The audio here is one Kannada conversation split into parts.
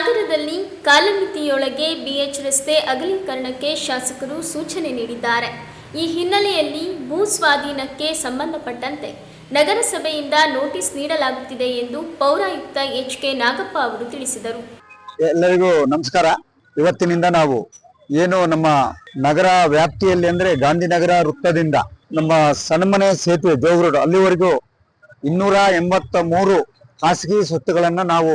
ಸಾಗರದಲ್ಲಿ ಕಾಲಮಿತಿಯೊಳಗೆ ಬಿಎಚ್ ರಸ್ತೆ ಅಗಲೀಕರಣಕ್ಕೆ ಶಾಸಕರು ಸೂಚನೆ ನೀಡಿದ್ದಾರೆ. ಈ ಹಿನ್ನೆಲೆಯಲ್ಲಿ ಭೂ ಸ್ವಾಧೀನಕ್ಕೆ ಸಂಬಂಧಪಟ್ಟಂತೆ ನಗರಸಭೆಯಿಂದ ನೋಟಿಸ್ ನೀಡಲಾಗುತ್ತಿದೆ ಎಂದು ಪೌರಾಯುಕ್ತ ಎಚ್ ಕೆ ನಾಗಪ್ಪ ಅವರು ತಿಳಿಸಿದರು. ಎಲ್ಲರಿಗೂ ನಮಸ್ಕಾರ. ಇವತ್ತಿನಿಂದ ನಾವು ಏನು ನಮ್ಮ ನಗರ ವ್ಯಾಪ್ತಿಯಲ್ಲಿ ಅಂದ್ರೆ ಗಾಂಧಿನಗರ ವೃತ್ತದಿಂದ ನಮ್ಮ ಸನ್ಮನೆ ಸೇತುವೆ ಜೋಗ್ ಅಲ್ಲಿವರೆಗೂ ಇನ್ನೂರ ಎಂಬತ್ತ ಮೂರು ಖಾಸಗಿ ಸ್ವತ್ತುಗಳನ್ನ ನಾವು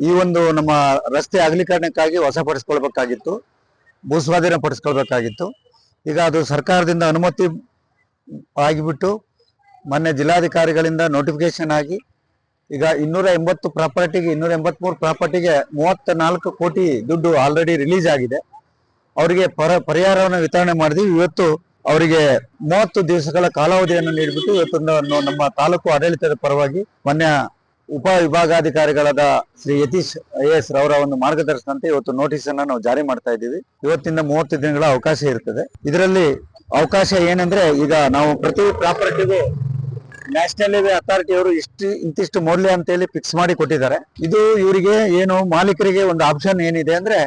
ಈ ಒಂದು ನಮ್ಮ ರಸ್ತೆ ಅಗಲೀಕರಣಕ್ಕಾಗಿ ವಶಪಡಿಸ್ಕೊಳ್ಬೇಕಾಗಿತ್ತು ಭೂಸ್ವಾಧೀನ ಪಡಿಸ್ಕೊಳ್ಬೇಕಾಗಿತ್ತು. ಈಗ ಅದು ಸರ್ಕಾರದಿಂದ ಅನುಮತಿ ಆಗಿಬಿಟ್ಟು ಮೊನ್ನೆ ಜಿಲ್ಲಾಧಿಕಾರಿಗಳಿಂದ ನೋಟಿಫಿಕೇಶನ್ ಆಗಿ ಈಗ ಇನ್ನೂರ ಎಂಬತ್ತು ಪ್ರಾಪರ್ಟಿಗೆ ಇನ್ನೂರ ಎಂಬತ್ಮೂರು ಪ್ರಾಪರ್ಟಿಗೆ ಮೂವತ್ತ ನಾಲ್ಕು ಕೋಟಿ ದುಡ್ಡು ಆಲ್ರೆಡಿ ರಿಲೀಸ್ ಆಗಿದೆ. ಅವರಿಗೆ ಪರ, ಪರಿಹಾರವನ್ನು ವಿತರಣೆ ಮಾಡಿದ್ವಿ. ಇವತ್ತು ಅವರಿಗೆ ಮೂವತ್ತು ದಿವಸಗಳ ಕಾಲಾವಧಿಯನ್ನು ನೀಡಿಬಿಟ್ಟು ಇವತ್ತು ನಮ್ಮ ತಾಲೂಕು ಆಡಳಿತದ ಪರವಾಗಿ ಮೊನ್ನೆ ಉಪ ವಿಭಾಗಾಧಿಕಾರಿಗಳಾದ ಶ್ರೀ ಯತೀಶ್ ಐ ಎಸ್ ರವರ ಒಂದು ಮಾರ್ಗದರ್ಶನಂತೆ ಇವತ್ತು ನೋಟಿಸ್ ಅನ್ನ ನಾವು ಜಾರಿ ಮಾಡ್ತಾ ಇದ್ದೀವಿ. ಇವತ್ತಿಂದ ಮೂವತ್ತು ದಿನಗಳ ಅವಕಾಶ ಇರ್ತದೆ. ಇದರಲ್ಲಿ ಅವಕಾಶ ಏನಂದ್ರೆ ಈಗ ನಾವು ಪ್ರತಿ ಪ್ರಾಪರ್ಟಿಗೂ ನ್ಯಾಷನಲ್ ಹೈವೇ ಅಥಾರಿಟಿ ಅವರು ಇಷ್ಟು, ಇಂತಿಷ್ಟು ಮೌಲ್ಯ ಅಂತ ಹೇಳಿ ಫಿಕ್ಸ್ ಮಾಡಿ ಕೊಟ್ಟಿದ್ದಾರೆ. ಇದು ಇವರಿಗೆ ಏನು ಮಾಲೀಕರಿಗೆ ಒಂದು ಆಪ್ಷನ್ ಏನಿದೆ ಅಂದ್ರೆ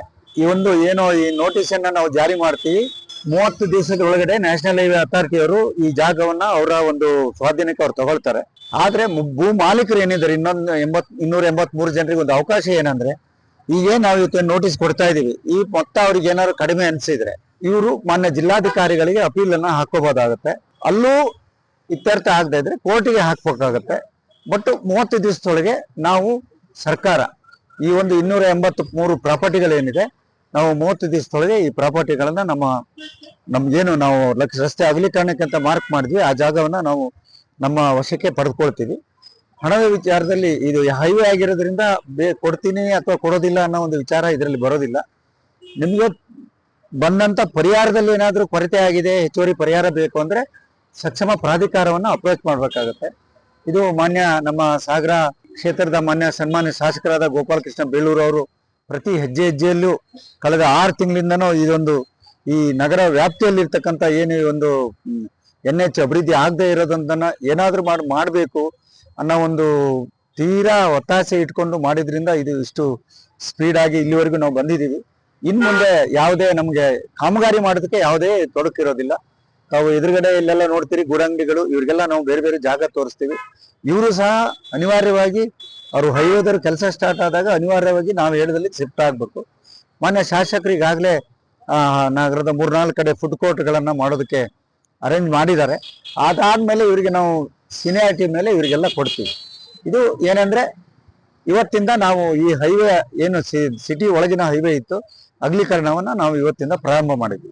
ಈ ಒಂದು ಏನು ಈ ನೋಟಿಸ್ ಅನ್ನ ನಾವು ಜಾರಿ ಮಾಡ್ತೀವಿ. ಮೂವತ್ತು ದಿವಸದ ಒಳಗಡೆ ನ್ಯಾಷನಲ್ ಹೈವೇ ಅಥಾರಿಟಿ ಅವರು ಈ ಜಾಗವನ್ನ ಅವರ ಒಂದು ಸ್ವಾಧೀನಕ್ಕೆ ಅವ್ರು ತಗೊಳ್ತಾರೆ. ಆದ್ರೆ ಭೂ ಮಾಲೀಕರು ಏನಿದ್ದಾರೆ? ಇನ್ನೊಂದು ಎಂಬತ್ ಇನ್ನೂರ ಎಂಬತ್ ಮೂರು ಜನರಿಗೆ ಒಂದು ಅವಕಾಶ ಏನಂದ್ರೆ, ಈಗ ನಾವು ಇವತ್ತು ನೋಟಿಸ್ ಕೊಡ್ತಾ ಇದೀವಿ. ಈ ಮೊತ್ತ ಅವ್ರಿಗೆ ಏನಾದ್ರು ಕಡಿಮೆ ಅನ್ಸಿದ್ರೆ ಇವರು ಮಾನ್ಯ ಜಿಲ್ಲಾಧಿಕಾರಿಗಳಿಗೆ ಅಪೀಲ್ ಅನ್ನ ಹಾಕೋಬಹುದಾಗತ್ತೆ ಅಲ್ಲೂ ಇತ್ಯರ್ಥ ಆಗದೆ ಇದ್ರೆ ಕೋರ್ಟಿಗೆ ಹಾಕ್ಬೇಕಾಗತ್ತೆ. ಬಟ್ ಮೂವತ್ತು ದಿವಸದೊಳಗೆ ನಾವು ಸರ್ಕಾರ, ಈ ಒಂದು ಇನ್ನೂರ ಎಂಬತ್ತು ಮೂರು ಪ್ರಾಪರ್ಟಿಗಳೇನಿದೆ ನಾವು ಮೂವತ್ತು ದಿವಸದೊಳಗೆ ಈ ಪ್ರಾಪರ್ಟಿಗಳನ್ನ ನಮ್ಮ, ನಮ್ಗೇನು ನಾವು ಲಕ್ಷ, ರಸ್ತೆ ಅಗಲೀಕರಣಕ್ಕೆ ಅಂತ ಮಾರ್ಕ್ ಮಾಡಿದ್ವಿ. ಆ ಜಾಗವನ್ನ ನಾವು ನಮ್ಮ ವಶಕ್ಕೆ ಪಡೆದುಕೊಳ್ತೀವಿ. ಹಣದ ವಿಚಾರದಲ್ಲಿ ಇದು ಹೈವೇ ಆಗಿರೋದ್ರಿಂದ ಬೇ, ಕೊಡ್ತೀನಿ ಅಥವಾ ಕೊಡೋದಿಲ್ಲ ಅನ್ನೋ ಒಂದು ವಿಚಾರ ಇದರಲ್ಲಿ ಬರೋದಿಲ್ಲ. ನಿಮಗೆ ಬಂದಂತ ಪರಿಹಾರದಲ್ಲಿ ಏನಾದರೂ ಕೊರತೆ ಆಗಿದೆ, ಹೆಚ್ಚುವರಿ ಪರಿಹಾರ ಬೇಕು ಅಂದ್ರೆ ಸಕ್ಷಮ ಪ್ರಾಧಿಕಾರವನ್ನು ಅಪ್ರೋಚ್ ಮಾಡ್ಬೇಕಾಗತ್ತೆ. ಇದು ಮಾನ್ಯ ನಮ್ಮ ಸಾಗರ ಕ್ಷೇತ್ರದ ಮಾನ್ಯ ಸನ್ಮಾನ್ಯ ಶಾಸಕರಾದ ಗೋಪಾಲಕೃಷ್ಣ ಬೇಳೂರು ಅವರು ಪ್ರತಿ ಹೆಜ್ಜೆ ಹೆಜ್ಜೆಯಲ್ಲೂ ಕಳೆದ ಆರು ತಿಂಗಳಿಂದನೂ ಇದೊಂದು ಈ ನಗರ ವ್ಯಾಪ್ತಿಯಲ್ಲಿ ಇರ್ತಕ್ಕಂಥ ಏನು ಒಂದು ಎನ್ ಎಚ್ ಅಭಿವೃದ್ಧಿ ಆಗದೆ ಇರೋದಂತನ ಏನಾದರೂ ಮಾಡಿ, ಮಾಡಬೇಕು ಅನ್ನೋ ಒಂದು ತೀರಾ ಒತ್ತಾಸೆ ಇಟ್ಕೊಂಡು ಮಾಡಿದ್ರಿಂದ ಇದು ಇಷ್ಟು ಸ್ಪೀಡಾಗಿ ಇಲ್ಲಿವರೆಗೂ ನಾವು ಬಂದಿದ್ದೀವಿ. ಇನ್ನು ಮುಂದೆ ಯಾವುದೇ ನಮಗೆ ಕಾಮಗಾರಿ ಮಾಡೋದಕ್ಕೆ ಯಾವುದೇ ತೊಡಕಿರೋದಿಲ್ಲ. ತಾವು ಎದುರುಗಡೆ ಇಲ್ಲೆಲ್ಲ ನೋಡ್ತೀರಿ ಗೂಡಂಗಡಿಗಳು ಇವ್ರಿಗೆಲ್ಲ ನಾವು ಬೇರೆ ಬೇರೆ ಜಾಗ ತೋರಿಸ್ತೀವಿ. ಇವರು ಸಹ ಅನಿವಾರ್ಯವಾಗಿ ಅವರು ಹೈವೇದವ್ರು ಕೆಲಸ ಸ್ಟಾರ್ಟ್ ಆದಾಗ ಅನಿವಾರ್ಯವಾಗಿ ನಾವು ಹೇಳಿದಲ್ಲಿ ಶಿಫ್ಟ್ ಆಗ್ಬೇಕು. ಮಾನ್ಯ ಶಾಸಕರು ಈಗಾಗಲೇ ನಗರದ ಮೂರ್ನಾಲ್ಕು ಕಡೆ ಫುಡ್ ಕೋರ್ಟ್ಗಳನ್ನ ಮಾಡೋದಕ್ಕೆ ಅರೇಂಜ್ ಮಾಡಿದ್ದಾರೆ. ಅದಾದ್ಮೇಲೆ ಇವರಿಗೆ ನಾವು ಸಿನಿಯಾರಿಟಿ ಮೇಲೆ ಇವರಿಗೆಲ್ಲ ಕೊಡ್ತೀವಿ. ಇದು ಏನಂದ್ರೆ, ಇವತ್ತಿಂದ ನಾವು ಈ ಹೈವೇ ಏನು ಸಿಟಿ ಒಳಗಿನ ಹೈವೇ ಇತ್ತು, ಅಗಲೀಕರಣವನ್ನ ನಾವು ಇವತ್ತಿಂದ ಪ್ರಾರಂಭ ಮಾಡಿದ್ವಿ.